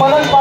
Palang